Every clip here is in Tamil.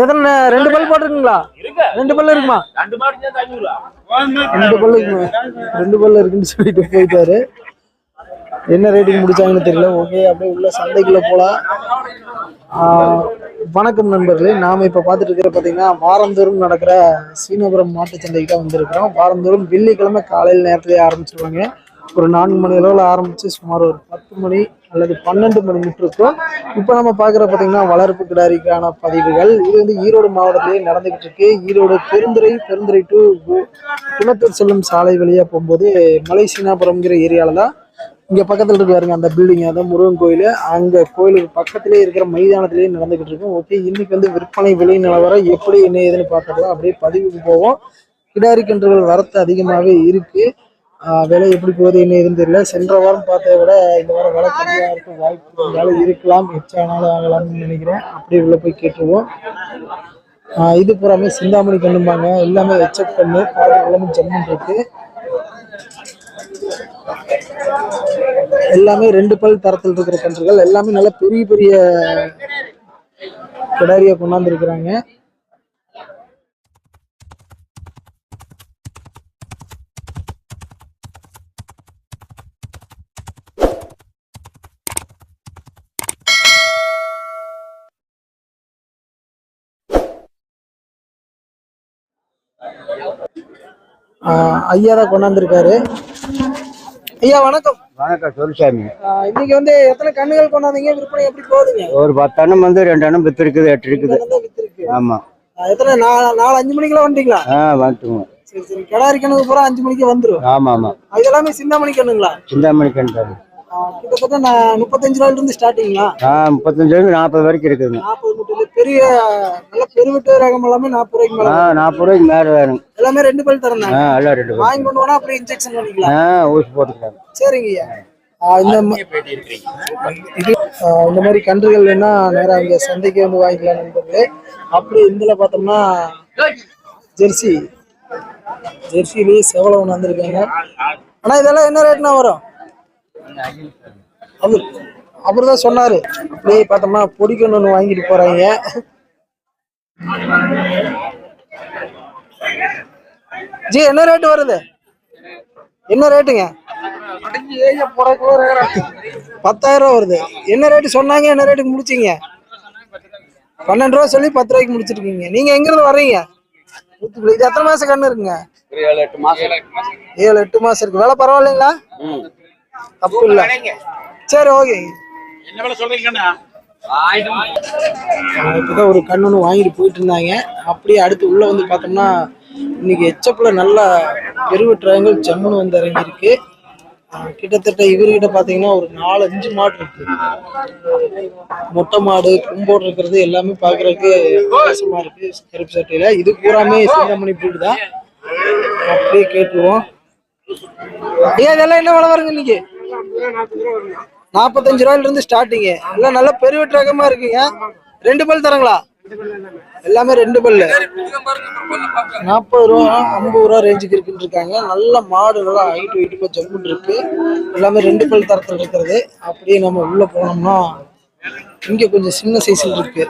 எத்தனை ரெண்டு பல் போட்டிருக்கீங்களா? ரெண்டு பல்லு இருக்குமா? ரெண்டு பல்லு இருக்குமா? ரெண்டு பல்லு இருக்குன்னு சொல்லிட்டு போயிட்டாரு. என்ன ரேட்டுக்கு முடிச்சாங்கன்னு தெரியல. ஓகே அப்படியே உள்ள சந்தைக்குள்ள போலாம். வணக்கம் நண்பர்களே. நாம இப்ப பார்த்துட்டு இருக்கிற பாத்தீங்கன்னா வாரந்தோறும் நடக்கிற சீனபுரம் மாட்டு சந்தைக்கு தான் வந்திருக்கிறோம். வாரந்தோறும் வெள்ளிக்கிழமை காலையில் நேரத்திலேயே ஆரம்பிச்சிருவாங்க. ஒரு நான்கு மணி அளவில் ஆரம்பித்து சுமார் ஒரு பத்து மணி அல்லது பன்னெண்டு மணி மட்டும் இப்போ நம்ம பார்க்குற பார்த்தீங்கன்னா வளர்ப்பு கிடாரிக்கான பதிவுகள். இது வந்து ஈரோடு மாவட்டத்திலேயே நடந்துகிட்டு இருக்கு. ஈரோடு பெருந்துறை பெருந்துறை டு குணத்தூர் செல்லும் சாலை வழியாக போகும்போது மலை சீனாபுரம்ங்கிற ஏரியாவில் தான் இங்கே பக்கத்தில் இருக்கு பாருங்க அந்த பில்டிங் அதான் முருகன் கோயில். அங்கே கோயிலுக்கு பக்கத்திலே இருக்கிற மைதானத்திலேயே நடந்துகிட்டு இருக்கும் ஓகே இன்னைக்கு வந்து விற்பனை விலை நிலவரம் எப்படி என்ன ஏதுன்னு பார்த்துக்கலாம் அப்படியே பதிவுக்கு போவோம். கிடாரி கன்றுகள் வரத்து அதிகமாகவே இருக்குது விலை எப்படி போகுது என்ன ஏதுன்னு தெரியல. சென்ற வாரம் பார்த்ததை விட இந்த வாரம் விலை கம்மியாக இருக்கும் வாய்ப்பு இருந்தாலும் இருக்கலாம். எச்சானாலும் ஆகலாம்னு நினைக்கிறேன். அப்படியே உள்ள போய் கேட்டுருவோம். இது பூராமே சிந்தாமணி கண்ணும்பாங்க. எல்லாமே எச்சப் கண்ணு பாதி எல்லாமே ஜம்முன் இருக்கு. எல்லாமே ரெண்டு பல் தரத்தில் இருக்கிற கன்றுகள். எல்லாமே நல்லா பெரிய பெரிய கிடாரியை கொண்டாந்து இருக்கிறாங்க ஐயா தான் கொண்டாந்துருக்காரு. ஐயா வணக்கம். வணக்கம் சொல்சாமி ஆஹ் இன்னைக்கு வந்து எத்தனை கண்ணுகள் கொண்டாந்தீங்க? விற்பனை எப்படி போகுதுங்க? ஒரு பத்து அண்ணன் வந்து ரெண்டு அண்ணன் வித்து இருக்குது எட்டு இருக்குது. ஆமா. எத்தனை? நாலு நாலு அஞ்சு மணிக்கெல்லாம் வந்துட்டீங்களா? ஆ வந்துட்டுங்க சரி சரி. கிடாரி கணக்கு பூரா அஞ்சு மணிக்கு வந்துரும். ஆமா ஆமா. அது எல்லாமே சிந்தாமணி கண்ணுங்களா சிந்தாமணி ஆஹ் கிட்டத்தட்ட நான் முப்பத்தஞ்சு ரூபாயில இருந்து ஸ்டார்டிங்களா முப்பத்தஞ்சு இருந்து நாற்பது வரைக்கும் இருக்குதுங்க நாற்பது பெரிய நல்ல பெருவிட்டு ரகம் எல்லாமே நாற்பது ரூபாய்க்கு மேல நாற்பது ரூபாய்க்கு மேலே வேணும் எல்லாமே ரெண்டு பல் தரேன் ஆ எல்லாம் ரெண்டு வாங்கி கொண்டு போனா அப்படியே இன்ஜெக்ஷன் பண்ணிக்கலாம். ஊசி போட்டுக்கலாம். சரிங்க ஐயா. ஆஹ் இந்த மாதிரி கன்றுகள் வேணா நேரா இங்க சந்தைக்கு வந்து வாங்கிக்கலாம் நண்பர்களே. அப்படி இதுல பார்த்தோம்னா ஜெர்சி. ஜெர்சிலேயே செவலை ஒன்று வந்திருக்காங்க. ஆனா இதெல்லாம் என்ன ரேட்னா வரும்? அவர் அவர் தான் சொன்னாரு. அப்படியே பார்த்தோம்னா பொடிக்கொண்டு ஒன்று வாங்கிட்டு போறாங்க. ஜி என்ன ரேட் வருது? என்ன ரேட்டுங்க பத்தாயிரம் ரூபா வருது. என்ன ரேட்டு சொன்னாங்க என்ன ரேட்டுக்கு முடிச்சீங்க? பன்னெண்டு ரூபா சொல்லி பத்து ரூபாய்க்கு முடிச்சிருக்கீங்க. நீங்க எங்க இருந்து வர்றீங்க இது எத்தனை மாசம் கண்ணு இருக்குங்க? ஏழு எட்டு மாசம். ஏழு எட்டு மாசம் இருக்கு. வேலை பரவாயில்லைங்களா? தப்பு இல்ல சரி ஓகே என்ன வேலை சொல்றீங்கண்ணா இப்பதான் ஒரு கண்ணு வாங்கிட்டு போயிட்டு இருந்தாங்க. அப்படியே அடுத்து உள்ள வந்து பார்த்தோம்னா இன்னைக்கு எச்சப்புல நல்ல பெருவெட்டுறாங்கள் ஜம்முன்னு வந்து இறங்கியிருக்கு. கிட்டத்தட்ட இவர்கிட்ட பார்த்தீங்கன்னா ஒரு நாலு அஞ்சு மாடு இருக்கு. மொட்டை மாடு கும்போடு இருக்கிறது எல்லாமே பார்க்கறதுக்கு வித்தியாசமா இருக்கு. கருப்பு சட்டையில. இது பூராமே சிந்தாமணி பிரீடு தான். அப்படியே கேட்டுருவோம். ஐயா இதெல்லாம் என்ன விலை வருங்க இன்னைக்கு? நாற்பத்தஞ்சு ரூபாயில இருந்து ஸ்டார்டிங் எல்லாம் நல்லா பெருவெட்டு ரகமா இருக்குங்க. ரெண்டு பல் தரங்களா? எல்லாமே ரெண்டு பல்லு. நாற்பது ரூபா ஐம்பது ரூபா ரேஞ்சுக்கு இருக்குன்னு இருக்காங்க. நல்ல மாடு நல்லா ஹைட் வெயிட்டுமா ஜம்முன்னு இருக்கு. எல்லாமே ரெண்டு பல் தரத்தில் இருக்கிறது. அப்படியே நம்ம உள்ள போனோம்னா இங்க கொஞ்சம் சின்ன சைஸில் இருக்கு.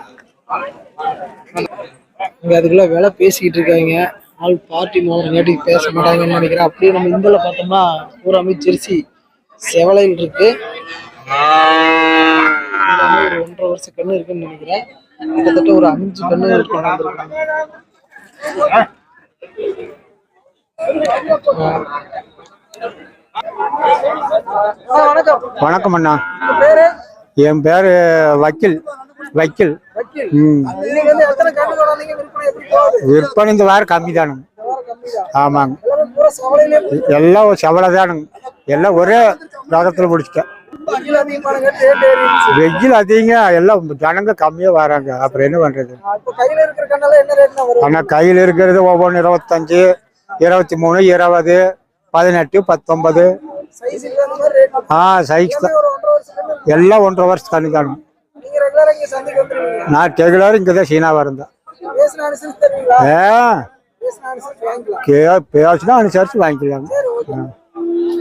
இங்க அதுக்குள்ள விலை பேசிக்கிட்டு இருக்காங்க. ஆள் பார்ட்டி நேட்டுக்கு பேச மாட்டாங்கன்னு நினைக்கிறேன். அப்படியே நம்ம இந்தில பார்த்தோம்னா பூராமே ஜெர்சி. செவலையில் இருக்கு. ஒரு ஒன்றரை வருஷம் கண்ணு இருக்குன்னு நினைக்கிறேன். கிட்டத்தட்ட ஒரு அஞ்சு கண்ணு இருக்கு வணக்கம். அண்ணா. என் பேரு வக்கீல். வக்கீல். விற்பனை இந்த வாரம் கம்மி தானுங்க ஆமாங்க. எல்லாமே செவலை தானுங்க. எல்லாம் ஒரே ரகத்தில் முடிச்சிட்டேன் வெயில் அதிகங்க. எல்லாம் ஜனங்க கம்மியாக வராங்க. அப்புறம் என்ன பண்ணுறது ஆனால் கையில் இருக்கிறது ஒவ்வொன்று இருபத்தஞ்சு இருபத்தி மூணு இருபது பதினெட்டு பத்தொன்பது. ஆ சைஸ் தான். எல்லாம் ஒன்றரை வருஷம் சந்தைக்கு வந்துருவீங்க நான் ரெகுலர் இங்கே தான் சீனா வரேன் பேசின அனுசரிச்சு தருவீங்களா? ஏ பேசின அனுசரித்து வாங்கிக்கலாங்க.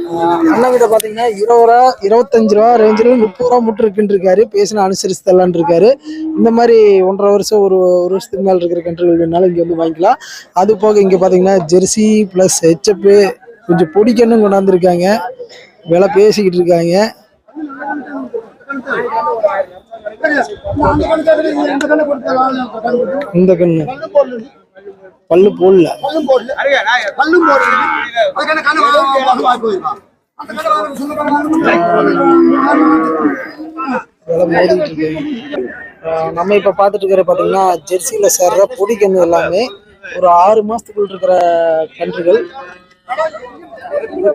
அண்ணன் கிட்ட பாத்தீங்கன்னா இருபது ரூபா இருபத்தஞ்சு ரூபா ரேஞ்சில் முப்பது ரூபா முட்டு இருக்குன்னு இருக்காரு பேசின அனுசரிச்சு தரலான்னு இருக்காரு இந்த மாதிரி ஒன்றரை வருஷம் ஒரு ஒரு வருஷத்துக்கு மேல இருக்கிற கன்றுகள் வேணாலும் இங்க வந்து வாங்கிக்கலாம். அது போக இங்க பாத்தீங்கன்னா ஜெர்சி பிளஸ் ஹெச்எப் கொஞ்சம் பொடிக்கண்ணும் கொண்டாந்துருக்காங்க. விலை பேசிக்கிட்டு இருக்காங்க. இந்த கண்ணு. பல்லு போடல. இருக்கு ஆஹ் நம்ம இப்ப பாத்துட்டு இருக்கிற பாத்தீங்கன்னா ஜெர்சியில சேர்ற பொடி கன்று எல்லாமே ஒரு ஆறு மாசத்துக்குள்ள இருக்கிற கன்றுகள்.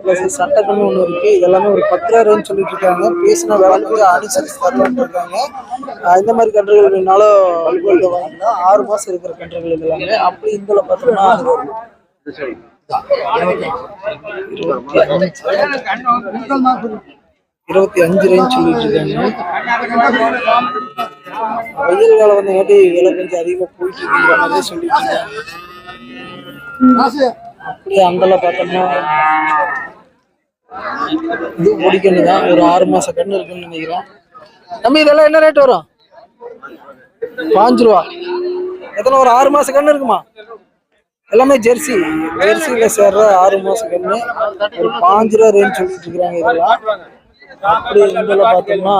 பிளஸ் சட்டை ஒன்று இருக்கு. இதெல்லாமே ஒரு பத்து சொல்லிட்டு இருக்காங்க. பேசின வேலை கொஞ்சம் அனுசரிச்சு தரலாம்னு இருக்காங்க இந்த மாதிரி கன்றுகள் வேணாலும் இங்க ஆறு மாசம் இருக்கிற கன்றுகள் எல்லாமே அப்படி இந்த பார்த்தோம்னா அது இருபத்தி அஞ்சு ரேஞ்ச் சொல்லிட்டு இருக்காங்க. வெயில் வேலை வந்தங்காட்டி விலை கொஞ்சம் அதிகமா போயிட்டு இருக்கிற மாதிரி சொல்லிட்டு இருக்காங்க. அந்தல பார்த்தோம்னா இது முடிக்கணும் தான். ஒரு ஆறு மாச கண்ணு இருக்குன்னு நினைக்கிறேன். தம்பி இதெல்லாம் என்ன ரேட் வரும்? பாஞ்சு ரூபா. எத்தனை ஒரு ஆறு மாச கண்ணு இருக்குமா? எல்லாமே ஜெர்சி. ஜெர்சியில சேர்ற ஆறு மாச கண்ணு. ஒரு பாஞ்சு ரூபா ரேஞ்ச் சொல்லிட்டு இருக்கிறாங்க இதெல்லாம். அப்படி இதெல்லாம் பார்த்தோம்னா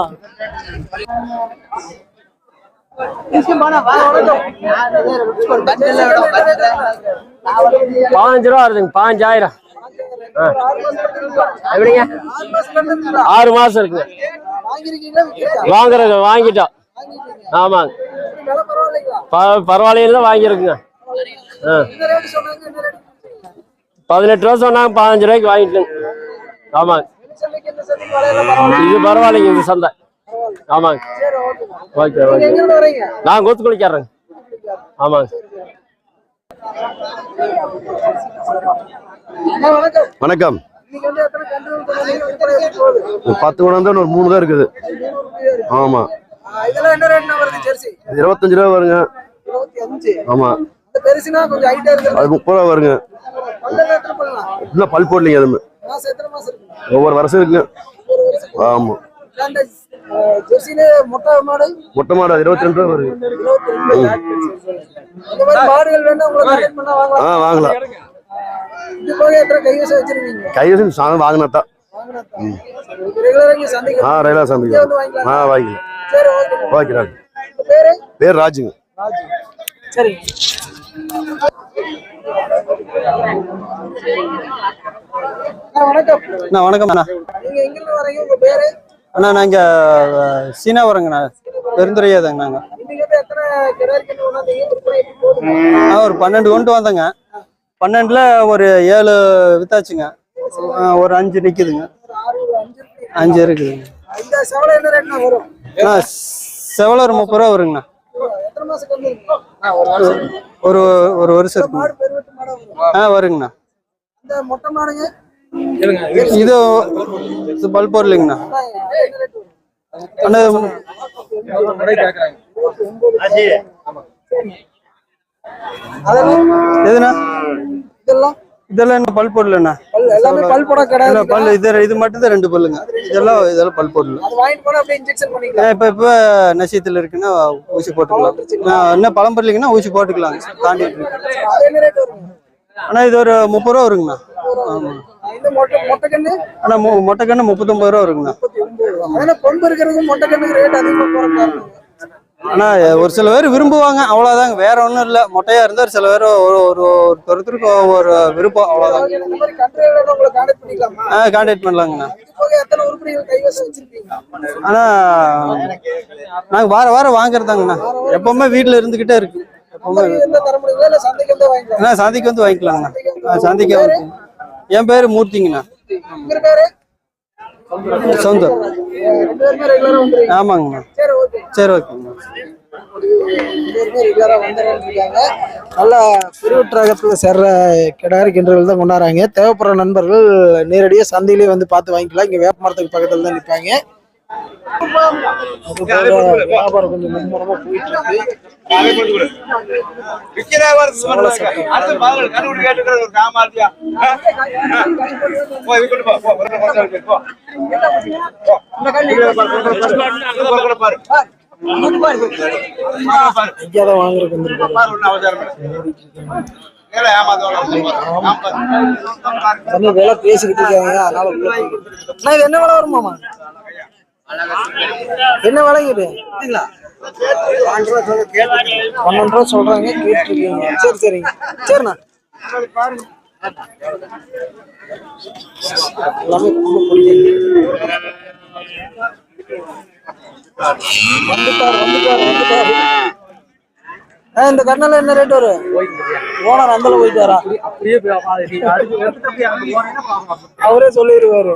பாஞ்சு ரூபா வருதுங்க பாஞ்சாயிரம் ஆ. எப்படிங்க? ஆறு மாசம் இருக்குங்க. வாங்குறங்க வாங்கிட்டோம். ஆமாங்க. ப- பரவாயில்லைன்னு தான் வாங்கியிருக்குங்க. ஆ. பதினெட்டு ரூபா சொன்னாங்க பதினஞ்சு ரூபாய்க்கு வாங்கிட்டேங்க. ஆமாங்க. இது பரவாயில்லைங்க இந்த சந்தை. ஆமாங்க. ஓகே. ஓகே நான் கொத்து குளிக்கிறேங்க ஆமாங்க. வணக்கம். ஒரு பத்து குடம் தான் ஒரு மூணு தான் இருக்குது. ஆமா. இதெல்லாம் என்ன ரேட்னா வருது ஜெர்சி? இது இருபத்தஞ்சு ரூபா வருங்க. ஆமா. இந்த பெருசுனா கொஞ்சம் ஹைட்டா இருக்கு அது முப்பது ரூபா வருங்க. இன்னும் பல் போடலைங்க எதுவுமே. மாசம் எத்தனை மாசம் இருக்கு? ஒவ்வொரு வருஷம் இருக்குங்க. ஆமா. மொட்டை மாடு மொட்டை மாடு அது இருபத்தி ரெண்டு ரூபா வாங்கலாம். ஆ வாங்கலாம். கைவசம் வச்சிருக்கீங்க? கைவசம் சாதம் ரெகுலரா இங்க சந்தைக்கு ஆ ரயிலா இங்கே சந்தைக்கு ஆ வாங்கிக்கலாம். சரி ஓகே ராஜ் பேரு? பேர் ராஜுங்க சரி. வணக்கம். அண்ணா வணக்கம் அண்ணா. நீங்க எங்கிருந்து வரீங்க உங்க பேரு? அண்ணா நான் இங்கே சீனா வரேங்கண்ணா பெருந்துறையா தாங்க நாங்கள் இன்னைக்கு வந்து எத்தனை கிடாரிக்கணும் கொண்டாந்தீங்க விற்பனை எப்படி போகுது? நான் ஒரு பன்னெண்டு கொண்டு வந்தேங்க. பன்னெண்டில் ஒரு ஏழு வித்தாச்சுங்க. ஒரு அஞ்சு ஒரு அஞ்சு இருக்கு. அஞ்சு இருக்குதுங்க. இந்த செவலை ஒரு முப்பது ரூபா வருங்கண்ணா. ஒரு ஒரு வருஷம் ஆ வருங்கண்ணா. இது இது பல்போர் இல்லைங்கண்ணா என்ன ரேட் வரும் அண்ணா அதெல்லாம் எதுண்ணா? இதெல்லாம்? இதெல்லாம் என்ன பல் போடலண்ணா பல் எல்லாமே பல் போட பல் இது இது மட்டும் தான் ரெண்டு பல்லுங்க. இதெல்லாம் இதெல்லாம் பல் போடல அது வாங்கிட்டு போனா அப்படியே இன்ஜெக்ஷன் பண்ணிக்கலாம். இப்போ இப்போ நசியத்தில் இருக்குன்னா ஊசி போட்டுக்கலாம். நான் என்ன பழம் பரலிங்கன்னா ஊசி போட்டுக்கலாம். வரும் ஆனால் இது ஒரு முப்பது ரூபா வருங்கண்ணா. ஆமாம் இந்த மொட்டை கண்ணு ஆனால் மொ மொட்டை கண்ணு முப்பத்தொம்பது ரூபா. அதனால கொம்பு இருக்கிறது மொட்டை கண்ணுக்கு ரேட் ஒரு சில பேர் விரும்புவாங்க அவ்வளோதாங்க வேற ஒன்றும் இல்லை. மொட்டையாக இருந்தால் சில பேர் ஒரு ஒரு ஒருத்தருக்கு ஒரு விருப்பம் உங்களை கான்டாக்ட் பண்ணலாங்கண்ணா. ஆனால் நாங்கள் வார வாரம் வாங்குறதாங்கண்ணா. எப்பவுமே வீட்டில் இருந்துக்கிட்டே இருக்கு. எப்பவுமே சந்தைக்கு வந்து வாங்கிக்கலாம்? அண்ணா சந்தைக்கு வந்து வாங்கிக்கலாங்கண்ணா. சந்தைக்கு வந்து என் பேர் மூர்த்திங்கண்ணா. வந்துருக்கீங்க ஆமாங்கண்ணா. சரி ஓகே சரி ஓகேங்கண்ணா நல்ல பிரிவுட் ரகத்துல சேர்ற கிடாரி கிண்டர்கள் தான் கொண்டாடுறாங்க. தேவைப்படுற நண்பர்கள் நேரடியாக சந்தையிலேயே வந்து பார்த்து வாங்கிக்கலாம். இங்க வேப்ப மரத்துக்கு பக்கத்துல தான் நிற்பாங்க வியாபாரம் கொஞ்சம் மும்முரமா போயிட்டு இருக்கு வாங்குறதுக்கு வந்திருக்காரு விலை பேசிக்கிட்டு இருக்காங்க அதனால என்ன விலை வருமாமா என்ன விலைங்க பன்னெண்டு ரூபா சொல்றாங்க கேட்டுருக்கீங்க சரி சரிங்க சரிண்ணா எல்லாமே வந்துட்டார் வந்துட்டார் வந்துட்டார் இந்த கண்ணல என்ன ரேட் வரும் ஓனர் அந்தல போயிட்டாரா அவரே சொல்லிடுவாரு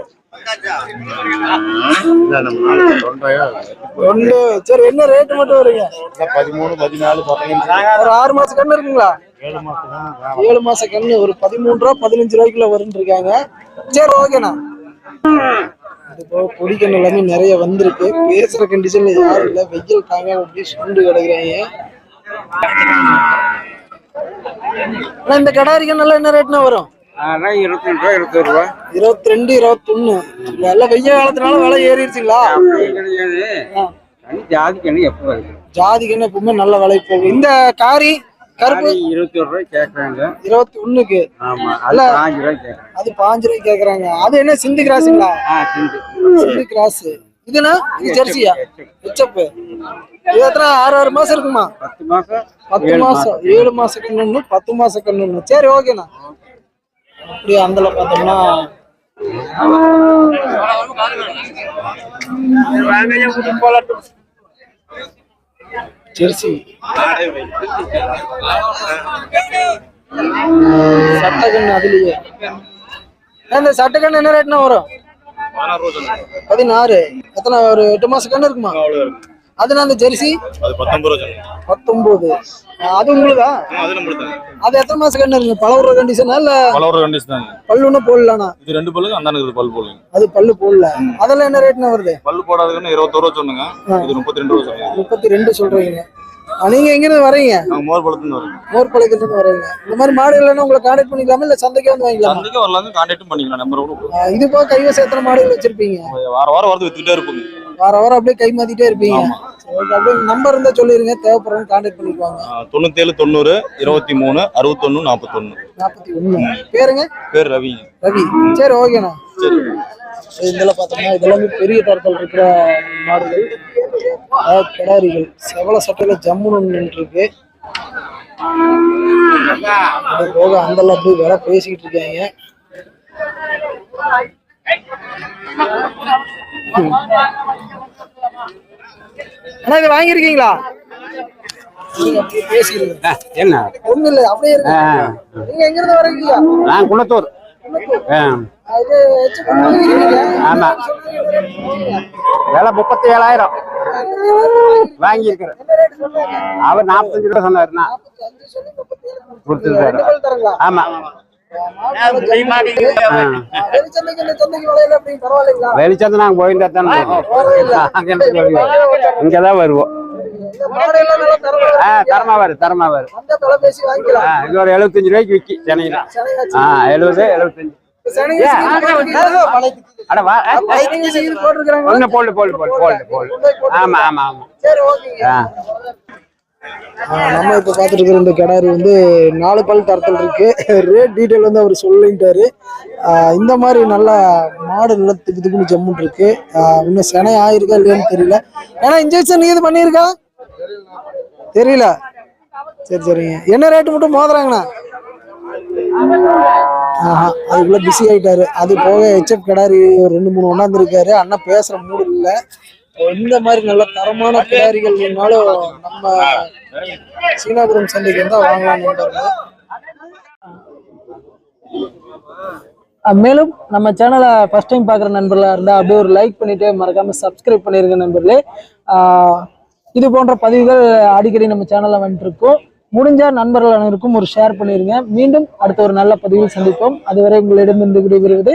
ஒன்று சரி என்ன ரேட் மட்டும் வருங்க பதிமூணு பதினாலு ஒரு ஆறு மாச கண்ணு இருக்குங்களா? ஏழு மாச கண்ணு. ஒரு பதிமூணு ரூபா பதினஞ்சு ரூபாய்க்குள்ள வரும்னு இருக்காங்க. சரி ஓகேண்ணா இது போக பொடி கண்ணு எல்லாமே நிறைய வந்திருக்கு. பேசுற கண்டிஷன்ல யாரும் இல்ல. வெயில் தாங்க அப்படியே சுண்டு கிடக்குறாங்க. இந்த கடாரி கண்ணெல்லாம் என்ன ரேட்னா வரும்? இருபத்தி ரெண்டு ரூபா இருபத்தொரு ரூபா. இருபத்தி ரெண்டு இருபத்தொன்னு வெய்ய காலத்தினால விலை ஏறிடுச்சுங்களா? கிடையாது. ஆ. தனி ஜாதி கண்ணு எப்போ வருது? ஜாதி கண்ணு எப்பவுமே நல்ல விலை போகும் இந்த காரி கருப்பு? இருபத்தி ஒரு ரூபாய் கேட்கறாங்க இருபத்தி ஒண்ணுக்கு ஆமா அல்ல. அது பாஞ்சு ரூபாய் கேட்கறாங்க அது பாஞ்சு ரூபாய் கேக்குறாங்க. அது என்ன சிந்து கிராஸுங்களா? கிராஸ். இதுனா இது ஜெர்சியா? ஹெச்எப். இது எத்தனை ஆறு ஆறு மாசம் இருக்குமா? பத்து மாசம் பத்து மாசம் ஏழு மாச கண்ணு பத்து மாச கண்ணு சரி ஓகேண்ணா. அப்படியே அந்தல பார்த்தோம்னா ஜெர்சி. சட்டக்கண்ணு அதுலயே. இந்த சட்டக்கண்ணு என்ன ரேட்னா வரும்? பதினாறு எத்தனை ஒரு எட்டு மாசம் கண்ணு இருக்குமா? அதுனா அந்த ஜெர்சி? அது பத்தொன்பது அது உங்களுதா? அது எத்தனை மாசம் கண்ணு? இருக்குங்க பழகுற கண்டிஷனா இல்ல பலவர கண்டிஷன் பல்லுன்னு போடலானா? இது ரெண்டு பல்லுக்கு அந்த இருக்குது பல் போடுங்க அது பல்லு போடல. அதெல்லாம் என்ன ரேட்னா வருது? பல்லு போடாதுன்னு இருபத்தோரு ரூபா சொன்னேங்க. இது முப்பத்தி ரெண்டு ரூபா சொன்னீங்க. முப்பத்தி ரெண்டு சொல்றீங்க நீங்க எங்க இருந்து வரீங்க? மோர் பழத்துன்னு வரோம் மோர்பாளையத்துல இருந்து வரீங்க. இந்த மாதிரி மாடு இல்லைன்னா உங்களை கான்டாக்ட் பண்ணிக்கலாமா இல்ல சந்தைக்கே வந்து வாங்கிக்கலாமா? சந்தைக்கு வரலாங்க கான்டாக்டும் பண்ணிக்கலாம் நம்பர் இது போக கைவசம் எத்தனை மாடுகள் வச்சிருப்பீங்க? வார வாரம் வரது வித்துக்கிட்டே இருப்போங்க. வார வாரம் அப்படியே கை மாத்திட்டே இருப்பீங்க. சரி, அப்படியே நம்பர் இருந்தா சொல்லிருங்க தேவைப்படுறவங்க கான்டாக்ட் பண்ணிக்குவாங்க. தொண்ணூத்தேழு தொண்ணூறு இருபத்தி மூணு அறுபத்தொன்னு நாற்பத்தொன்னு நாற்பத்தி ஒண்ணு பேருங்க? பேர் ரவிங்க ரவி. சரி ஓகேண்ணா இதெல்லாம் பார்த்தோம்னா இதெல்லாமே பெரிய தரத்தில் இருக்கிற மாடுகள். அதாவது கிடாரிகள். செவல சட்டையில ஜம்முன்னு அது போக அந்தெல்லாம் அப்படியே விலை பேசிக்கிட்டு இருக்காங்க. அண்ணா இது வாங்கியிருக்கீங்களா? என்ன? ஒண்ணு இல்ல அப்படியே இருக்கு நீங்க எங்க இருந்து வரீங்க நான் ஆமா. விலை முப்பத்தி ஏழாயிரம் வாங்கியிருக்கிறேன். அவர் நாற்பத்தஞ்சு ரூபா சொன்னாருண்ணா. கொடுத்துருக்காரு. ஆமா. வெளிச்சத்து நாங்க போயிட்டு தானே இங்க தான் வருவோம். தரமா ஆ தரமா ஆ இது ஒரு எழுபத்தஞ்சு ரூபாய்க்கு விக்கி சென்னையில. ஆ எழுபது எழுபத்தஞ்சு. சனி அட வா ஆ, ஆ. போட்டிருக்காங்க ஒண்ணு போடு போடு போடு போடு போடு. ஆமா ஆமா ஆமா. நம்ம இப்ப பாத்துட்டு இருக்கிற இந்த கிடாரி வந்து நாலு பல் தரத்தில் இருக்கு. ரேட் டீட்டெயில் வந்து அவர் சொல்லிட்டாரு. இந்த மாதிரி நல்ல மாடு நல்லா திக்கு திக்குன்னு ஜம்முன் இருக்கு இன்னும் செனை ஆயிருக்கா இல்லையான்னு தெரியல. ஏன்னா இன்ஜெக்ஷன் நீ இது பண்ணியிருக்கா? தெரியல. சரி சரிங்க. என்ன ரேட்டு மட்டும் மோதுறாங்கண்ணா ஆஹா அதுக்குள்ள பிஸி ஆயிட்டாரு. அது போக ஹெச்எஃப் கிடாரி ஒரு ரெண்டு மூணு ஒண்ணாந்துருக்காரு அண்ணா பேசுற மூடு இல்லை. இந்த மாதிரி நல்ல தரமான கிடாரிகள் வேணாலும் நம்ம சீனாபுரம் சந்தைக்கு வந்தா வாங்கலாம் மேலும் நம்ம சேனலை ஃபர்ஸ்ட் டைம் பார்க்குற நண்பர்களாக இருந்தால் அப்படியே ஒரு லைக் பண்ணிட்டு மறக்காம சப்ஸ்கிரைப் பண்ணிருங்க நண்பர்களே. இது போன்ற பதிவுகள் அடிக்கடி நம்ம சேனலில் வந்துட்டுருக்கோம் முடிஞ்ச நண்பர்கள் அனைவருக்கும் ஒரு ஷேர் பண்ணிருங்க. மீண்டும் அடுத்த ஒரு நல்ல பதிவில் சந்திப்போம். அதுவரை உங்களிடம் இருந்து விடைபெறுவது